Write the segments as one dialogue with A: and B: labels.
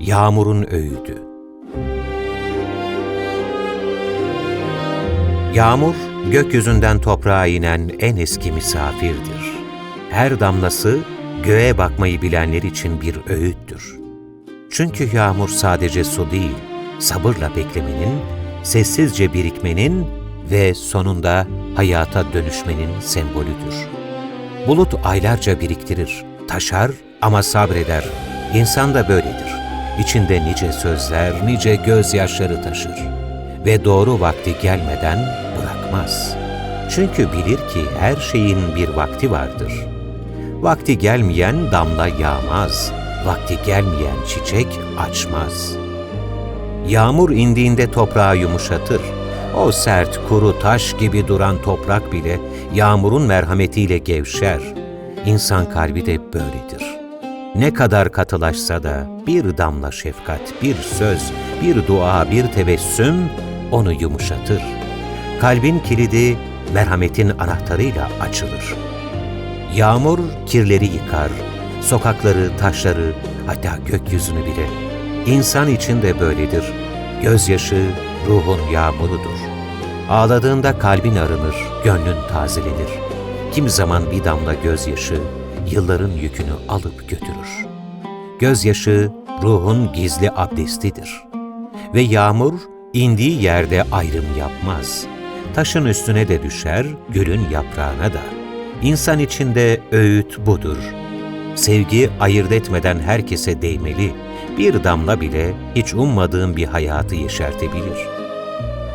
A: Yağmurun Öğüdü Yağmur, gökyüzünden toprağa inen en eski misafirdir. Her damlası, göğe bakmayı bilenler için bir öğüttür. Çünkü yağmur sadece su değil, sabırla beklemenin, sessizce birikmenin ve sonunda hayata dönüşmenin sembolüdür. Bulut aylarca biriktirir, taşar ama sabreder. İnsan da böyledir. İçinde nice sözler, nice gözyaşları taşır. Ve doğru vakti gelmeden bırakmaz. Çünkü bilir ki her şeyin bir vakti vardır. Vakti gelmeyen damla yağmaz, vakti gelmeyen çiçek açmaz. Yağmur indiğinde toprağı yumuşatır. O sert, kuru taş gibi duran toprak bile yağmurun merhametiyle gevşer. İnsan kalbi de böyledir. Ne kadar katılaşsa da bir damla şefkat, bir söz, bir dua, bir tebessüm onu yumuşatır. Kalbin kilidi merhametin anahtarıyla açılır. Yağmur kirleri yıkar, sokakları, taşları, hatta gökyüzünü bile. İnsan için de böyledir. Gözyaşı ruhun yağmurudur. Ağladığında kalbin arınır, gönlün tazelenir. Kim zaman bir damla gözyaşı yılların yükünü alıp götürür. Gözyaşı ruhun gizli abdestidir. Ve yağmur indiği yerde ayrım yapmaz. Taşın üstüne de düşer, gülün yaprağına da. İnsan içinde öğüt budur. Sevgi ayırt etmeden herkese değmeli. Bir damla bile hiç ummadığın bir hayatı yeşertebilir.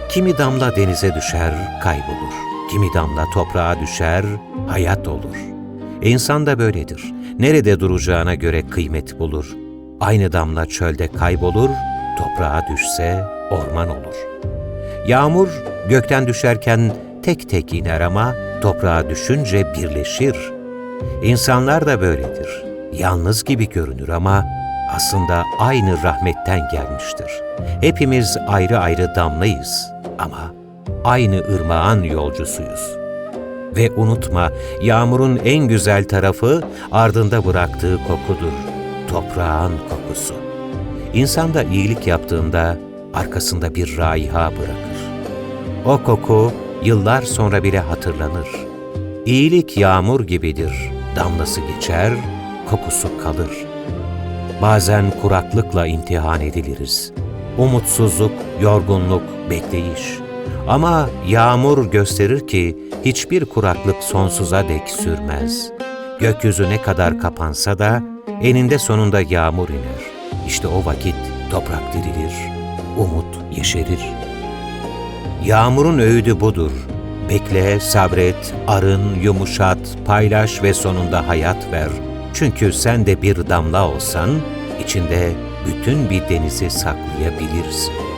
A: Kimi damla denize düşer, kaybolur. Kimi damla toprağa düşer, hayat olur. İnsan da böyledir. Nerede duracağına göre kıymet bulur. Aynı damla çölde kaybolur, toprağa düşse orman olur. Yağmur gökten düşerken tek tek iner ama toprağa düşünce birleşir. İnsanlar da böyledir. Yalnız gibi görünür ama aslında aynı rahmetten gelmiştir. Hepimiz ayrı ayrı damlayız ama aynı ırmağın yolcusuyuz. Ve unutma, yağmurun en güzel tarafı ardında bıraktığı kokudur. Toprağın kokusu. İnsan da iyilik yaptığında arkasında bir raiha bırakır. O koku yıllar sonra bile hatırlanır. İyilik yağmur gibidir. Damlası geçer, kokusu kalır. Bazen kuraklıkla imtihan ediliriz. Umutsuzluk, yorgunluk, bekleyiş. Ama yağmur gösterir ki hiçbir kuraklık sonsuza dek sürmez. Gökyüzü ne kadar kapansa da eninde sonunda yağmur iner. İşte o vakit toprak dirilir, umut yeşerir. Yağmurun öğüdü budur. Bekle, sabret, arın, yumuşat, paylaş ve sonunda hayat ver. Çünkü sen de bir damla olsan, içinde bütün bir denizi saklayabilirsin.